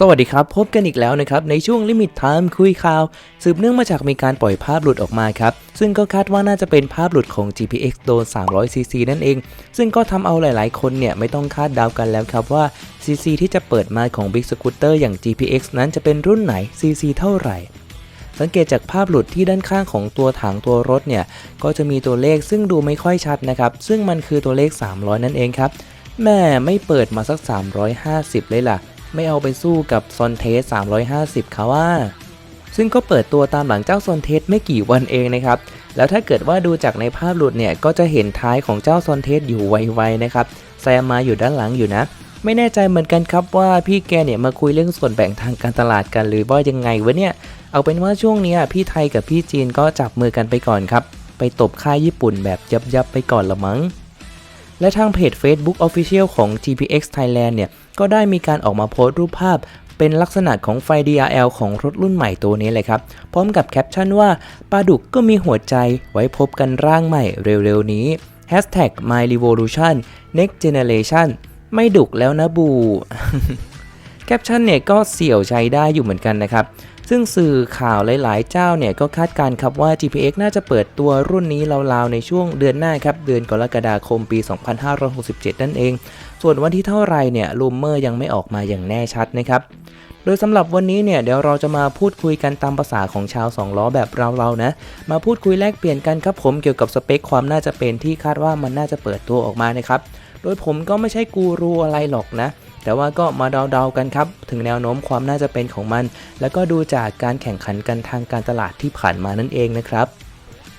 สวัสดีครับ พบกันอีกแล้วนะครับ ในช่วงลิมิตไทม์คุยข่าว สืบเนื่องมาจากมีการปล่อยภาพหลุดออกมาครับ ซึ่งก็คาดว่าน่าจะเป็นภาพหลุดของ GPX โดน 300cc นั่นเอง ซึ่งก็ทำเอาหลายๆ คนเนี่ยไม่ต้องคาดเดากันแล้วครับว่า CC ที่จะเปิดมาของ Big Scooter อย่าง GPX นั้นจะเป็นรุ่นไหน CC เท่าไหร่ สังเกตจากภาพหลุดที่ด้านข้างของตัวถังตัวรถเนี่ยก็จะมีตัวเลขซึ่งดูไม่ค่อยชัดนะครับซึ่งมันคือตัวเลข 300 นั่นเองครับแม่ไม่เปิดมาสัก 350 เลยล่ะ ไม่เอาไปสู้กับซอนเทส 350เขาว่า ซึ่งก็เปิดตัวตามหลังเจ้าซอนเทสไม่กี่วันเองนะครับ แล้วถ้าเกิดว่าดูจากในภาพหลุดเนี่ย ก็จะเห็นท้ายของเจ้าซอนเทสอยู่ไวๆนะครับแซมมาอยู่ด้านหลังอยู่นะ ไม่แน่ใจเหมือนกันครับว่าพี่แกเนี่ยมาคุยเรื่องส่วนแบ่งทางการตลาดกันหรือว่ายังไงวะเนี่ย เอาเป็นว่าช่วงนี้พี่ไทยกับพี่จีนก็จับมือกันไปก่อนครับ ไปตบค่ายญี่ปุ่นแบบยับๆไปก่อนละมั้ง และทางเพจ Facebook Official ของ GPX Thailand เนี่ย ก็ได้มีการออกมาโพสต์รูปภาพ เป็นลักษณะของไฟ DRL ของรถรุ่นใหม่ตัวนี้เลยครับ พร้อมกับแคปชั่นว่าปลาดุกก็มีหัวใจไว้พบกันร่างใหม่เร็วๆนี้ Hashtag My Revolution Next Generation ไม่ดุกแล้วนะบู แคปชั่นเนี่ยก็เสี่ยวใช้ได้อยู่เหมือนกันนะครับ ซึ่งสื่อข่าวหลาย ๆ เจ้าเนี่ยก็คาดการณ์ครับว่า GPX น่าจะเปิดตัวรุ่นนี้ราวๆในช่วงเดือนหน้าครับเดือนกรกฎาคมปี 2567 นั่นเอง ส่วนวันที่เท่าไรเนี่ยลูมเมอร์ยังไม่ออกมาอย่างแน่ชัดนะครับโดยสำหรับวันนี้เนี่ยเดี๋ยวเราจะมาพูดคุยกันตามภาษาของชาวสองล้อแบบเราๆนะ มาพูดคุยแลกเปลี่ยนกันครับผมเกี่ยวกับสเปคความน่าจะเป็นที่คาดว่ามันน่าจะเปิดตัวออกมานะครับ โดยผมก็ไม่ใช่กูรูอะไรหรอกนะ แต่ว่าก็มาเดาๆกันครับ ถึงแนวโน้มความน่าจะเป็นของมัน แล้วก็ดูจากการแข่งขันกันทางการตลาดที่ผ่านมานั่นเองนะครับ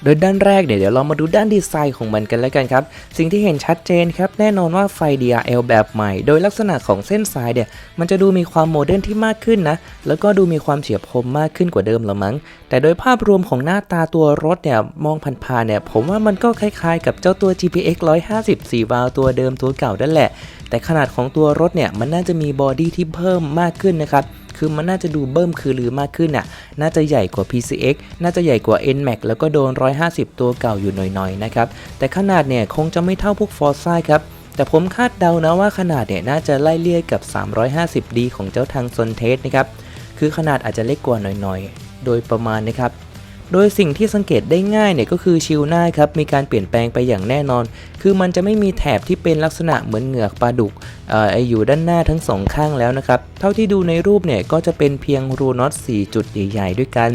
โดยด้านแรกเนี่ยเดี๋ยวเรามาดูด้านดีไซน์ของมันกันแล้วกันครับ สิ่งที่เห็นชัดเจนครับแน่นอนว่าไฟ DRL แบบใหม่ โดยลักษณะของเส้นสายเนี่ยมันจะดูมีความโมเดิร์นที่มากขึ้นนะ แล้วก็ดูมีความเฉียบคมมากขึ้นกว่าเดิมละมั้ง แต่โดยภาพรวมของหน้าตาตัวรถเนี่ยมองผ่านๆเนี่ยผมว่ามันก็คล้ายๆ กับเจ้าตัว GPX 150 4วาล์วตัวเดิมตัวเก่านั่นแหละ แต่ขนาดของตัวรถเนี่ยมันน่าจะมีบอดี้ที่เพิ่มมากขึ้นนะครับ คือมันน่าจะดูเบิ่มคือลือมากขึ้นน่ะ น่าจะใหญ่กว่า PCX น่าจะใหญ่กว่า NMAX แล้วก็โดน 150 ตัวเก่าอยู่หน่อยๆนะครับ แต่ขนาดเนี่ยคงจะไม่เท่าพวก Forza ครับแต่ผมคาดเดานะว่าขนาดเนี่ยน่าจะไล่เลี่ยกับ 350D ของเจ้าทางซนเทสนะครับ คือขนาดอาจจะเล็กกว่าหน่อยๆ โดยประมาณนะครับ โดยสิ่งที่สังเกตได้ง่ายเนี่ยก็คือชิลหน้าครับมีการเปลี่ยนแปลงไปอย่างแน่นอน คือมันจะไม่มีแถบที่เป็นลักษณะเหมือนเหงือกปลาดุกอออยู่ด้านหน้าทั้งสองข้างแล้วนะครับ เท่าที่ดูในรูปเนี่ยก็จะเป็นเพียงรูน็อต4จุดใหญ่ๆด้วยกัน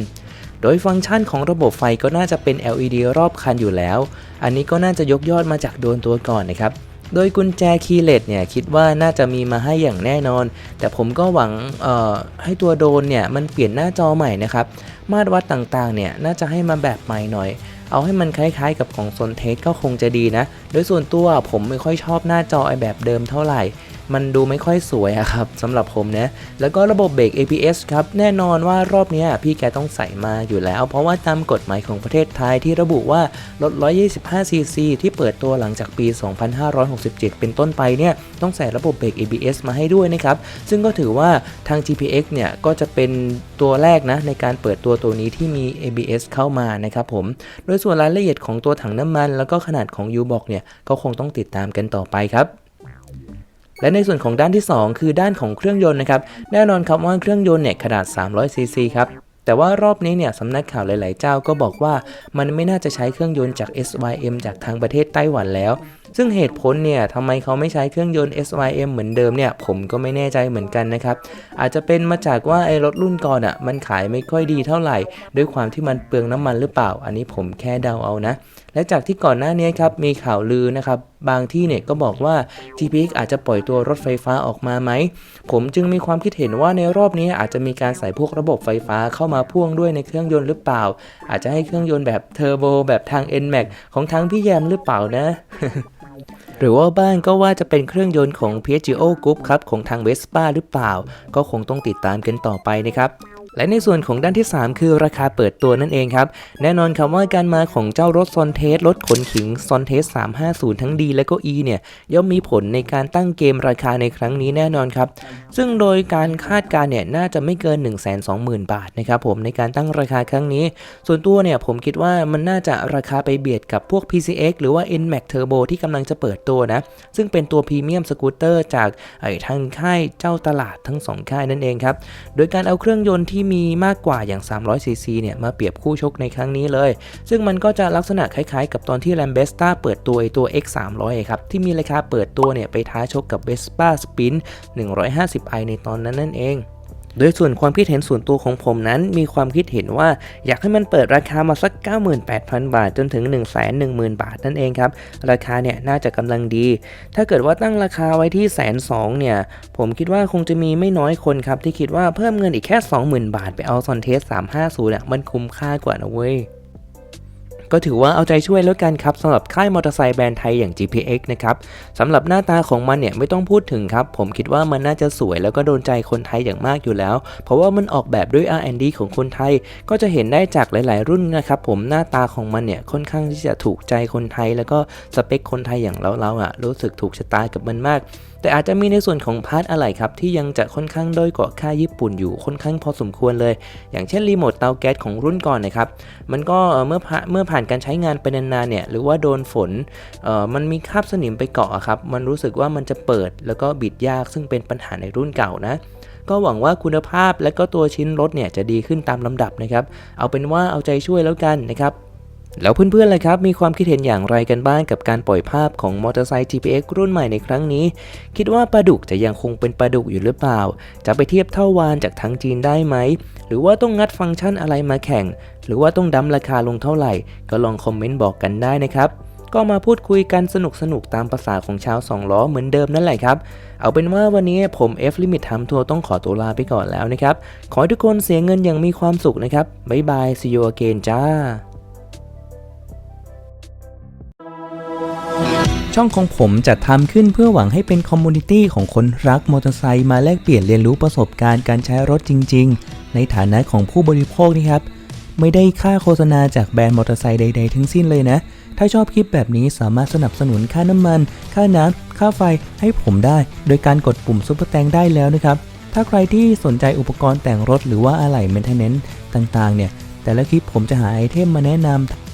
โดยฟังก์ชันของระบบไฟก็น่าจะเป็น LED รอบคันอยู่แล้ว อันนี้ก็น่าจะยกยอดมาจากโดนตัวก่อนนะครับ โดยกุญแจคีย์เลสเนี่ยคิดว่าน่าจะมีมาให้อย่างแน่นอน แต่ผมก็หวังเอ่อให้ตัวโดนเนี่ยมันเปลี่ยนหน้าจอใหม่นะครับ มาตรวัดต่างๆเนี่ยน่าจะให้มาแบบใหม่หน่อย เอาให้มันคล้ายๆ กับของโซนเทสก็คงจะดีนะ โดยส่วนตัวผมไม่ค่อยชอบหน้าจอไอแบบเดิมเท่าไหร่ มันดูไม่ค่อยสวยอะครับสำหรับผมนะแล้วก็ระบบเบรก ABS ครับแน่นอนว่ารอบนี้พี่แกต้องใส่มาอยู่แล้ว เพราะว่าตามกฎหมายของประเทศไทยที่ระบุว่ารถ 125cc ที่เปิดตัวหลังจากปี 2567 เป็นต้นไปเนี่ยต้องใส่ระบบเบรก ABS มาให้ด้วยนะครับ ซึ่งก็ถือว่าทาง GPX เนี่ยก็จะเป็นตัวแรกนะในการเปิดตัวตัวนี้ที่มี ABS เข้ามานะครับผม โดยส่วนรายละเอียดของตัวถังน้ำมัน แล้วก็ขนาดของ U-Box เนี่ยก็คงต้องติดตามกันต่อไปครับ และในส่วนของด้านที่ 2 คือด้านของเครื่องยนต์นะครับ แน่นอนครับว่าเครื่องยนต์เนี่ยขนาด 300cc ครับแต่ว่ารอบนี้เนี่ยสำนักข่าวหลาย ๆ เจ้าก็บอกว่ามันไม่น่าจะใช้เครื่องยนต์จาก SYM จากทางประเทศไต้หวันแล้ว ซึ่งเหตุผลเนี่ยทำไมเขาไม่ใช้เครื่องยนต์ SYM เหมือนเดิมเนี่ย ผมก็ไม่แน่ใจเหมือนกันนะครับ อาจจะเป็นมาจากว่าไอ้รถรุ่นก่อนอะ่ะมันขายไม่ค่อยดีเท่าไหร่ ด้วยความที่มันเปลืองน้ำมันหรือเปล่า อันนี้ผมแค่เดาเอานะ และจากที่ก่อนหน้านี้ครับมีข่าวลือนะครับบางที่เนี่ยก็บอกว่า GPX อาจจะปล่อยตัวรถไฟฟ้าออกมาไหม ผมจึงมีความคิดเห็นว่าในรอบนี้อาจจะมีการใส่พวกระบบไฟฟ้าเข้ามาพ่วงด้วยในเครื่องยนต์หรือเปล่า อาจจะให้เครื่องยนต์แบบเทอร์โบแบบทาง NMAX ของทางพี่แยมหรือเปล่านะ หรือว่าบ้างก็ว่าจะเป็นเครื่องยนต์ของ Piaggio Group ครับของทางเวสป้าหรือเปล่า ก็คงต้องติดตามกันต่อไปนะครับ และในส่วนของด้านที่ 3 คือราคาเปิดตัวนั่นเองครับ แน่นอนครับว่าการมาของเจ้ารถซอนเทสรถขนขิงซอนเทส 350 ทั้ง D และก็ E เนี่ย ย่อมมีผลในการตั้งเกมราคาในครั้งนี้แน่นอนครับ ซึ่งโดยการคาดการณ์เนี่ย น่าจะไม่เกิน 120,000 บาทนะครับผมในการตั้งราคาครั้งนี้ ส่วนตัวเนี่ยผมคิดว่ามันน่าจะราคาไปเบียดกับพวก PCX หรือว่า NMAX Turbo ที่กำลังจะเปิดตัวนะ ซึ่งเป็นตัวพรีเมียมสกูตเตอร์จากไอ้ทางค่ายเจ้าตลาดทั้งสองค่ายนั่นเองครับ โดยการเอาเครื่องยนต์ที่มีมากกว่าอย่าง 300cc เนี่ยมาเปรียบคู่ชกในครั้งนี้เลย ซึ่งมันก็จะลักษณะคล้ายๆ กับตอนที่ Lambesta เปิดตัวไอตัว X 300ครับที่มีราคาเปิดตัวเนี่ยไปท้าชกกับ Vespa Spin 150i ในตอนนั้นนั่นเอง โดยส่วนความคิดเห็นส่วนตัวของผมนั้น มีความคิดเห็นว่าอยากให้มันเปิดราคามาสัก 98,000 บาท จนถึง 110,000 บาทนั่นเองครับ ราคาเนี่ยน่าจะกำลังดี ถ้าเกิดว่าตั้งราคาไว้ที่แสนสองเนี่ย ผมคิดว่าคงจะมีไม่น้อยคนครับ ที่คิดว่าเพิ่มเงินอีกแค่ 20,000 บาทไปเอาซอนเทส350เนี่ยมันคุ้มค่ากว่านะเว้ย ก็ถือว่าเอาใจช่วยแล้วกันครับสำหรับค่ายมอเตอร์ไซค์แบรนด์ไทยอย่าง GPX นะครับสำหรับหน้าตาของมันเนี่ยไม่ต้องพูดถึงครับ ผมคิดว่ามันน่าจะสวยแล้วก็โดนใจคนไทยอย่างมากอยู่แล้ว เพราะว่ามันออกแบบด้วย R&D ของคนไทย ก็จะเห็นได้จากหลาย ๆ รุ่นนะครับผมหน้าตาของมันเนี่ยค่อนข้างที่จะถูกใจคนไทย แล้วก็สเปคคนไทยอย่างเราๆอะรู้สึกถูกชะตากับมันมากแต่อาจจะมีในส่วนของพาร์ทอะไรครับที่ยังจะค่อนข้างด้อยกว่าค่าญี่ปุ่นอยู่ค่อนข้างพอสมควรเลย อย่างเช่นรีโมทเตาแก๊สของรุ่นก่อนนะครับมันก็เมื่อผ่าเมื่อผ่านการใช้งานไปนานๆเนี่ยหรือว่าโดนฝนมันมีคราบสนิมไปเกาะอะครับมันรู้สึกว่ามันจะเปิดแล้วก็บิดยากซึ่งเป็นปัญหาในรุ่นเก่านะก็หวังว่าคุณภาพและก็ตัวชิ้นรถเนี่ยจะดีขึ้นตามลำดับนะครับ เอาเป็นว่าเอาใจช่วยแล้วกันนะครับ แล้วเพื่อนๆเลยครับมีความคิดเห็นอย่างไรกันบ้างกับการปล่อยภาพของมอเตอร์ไซค์ GPX รุ่นใหม่ในครั้งนี้ คิดว่าปลาดุกจะยังคงเป็นปลาดุกอยู่หรือเปล่า จะไปเทียบเท่าวานจากทางจีนได้ไหม หรือว่าต้องงัดฟังก์ชันอะไรมาแข่ง หรือว่าต้องดั้มราคาลงเท่าไหร่ ก็ลองคอมเมนต์บอกกันได้นะครับก็มาพูดคุยกันสนุกๆตามภาษาของชาวสองล้อเหมือนเดิมนั่นแหละครับ เอาเป็นว่าวันนี้ผม F Limit ทำทัวร์ต้องขอตัวลาไปก่อนแล้วนะครับ ขอให้ทุกคนเสียเงินอย่างมีความสุขนะครับ บ๊ายบาย see you again จ้า ช่องของผมจะทำขึ้นเพื่อหวังให้เป็นคอมมูนิตี้ของคนรักมอเตอร์ไซค์มาแลกเปลี่ยนเรียนรู้ประสบการณ์การใช้รถจริง ๆ ในฐานะของผู้บริโภคนะครับ ไม่ได้ค่าโฆษณาจากแบรนด์มอเตอร์ไซค์ใด ๆ ทั้งสิ้นเลยนะ ถ้าชอบคลิปแบบนี้สามารถสนับสนุนค่าน้ำมัน ค่าน้ำค่าไฟให้ผมได้ โดยการกดปุ่มซุปเปอร์แตงได้แล้วนะครับ ถ้าใครที่สนใจอุปกรณ์แต่งรถหรือว่าอะไหล่เมนเทนเนนต์ต่างๆเนี่ยแต่ละคลิปผมจะหาไอเทมมาแนะนำ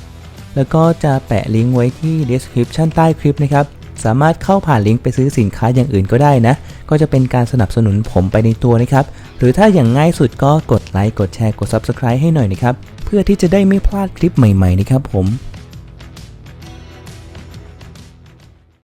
แล้วก็จะแปะลิงก์ไว้ที่ description ใต้คลิปนะครับ สามารถเข้าผ่านลิงก์ไปซื้อสินค้าอย่างอื่นก็ได้นะ ก็จะเป็นการสนับสนุนผมไปในตัวนะครับ หรือถ้าอย่างง่ายสุดก็กดไลค์ กดแชร์ กด subscribe ให้หน่อยนะครับ เพื่อที่จะได้ไม่พลาดคลิปใหม่ๆนะครับผม